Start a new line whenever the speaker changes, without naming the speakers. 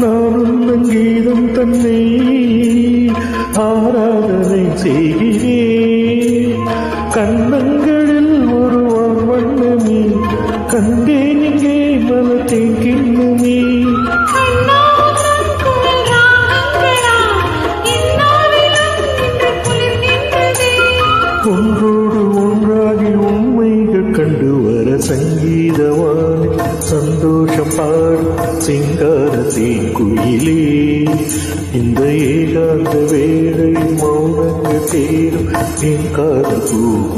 நானும் கீதம் தன்னை ஆராதனை செய்கிறேன். கண்ணங்களில் ஒருவான் வண்ணமே கண்டேன் இங்கே மனத்தின் கிண்ணமே. ஒன்றோடு ஒன்றாகி உண்மைகள் கண்டு வர சங்கீதவா சந்தோஷம் பாடு சிங்கார குயிலே இந்த ஏகாந்த வேளை மௌனங்கள் தேரும் என் காதல் பூ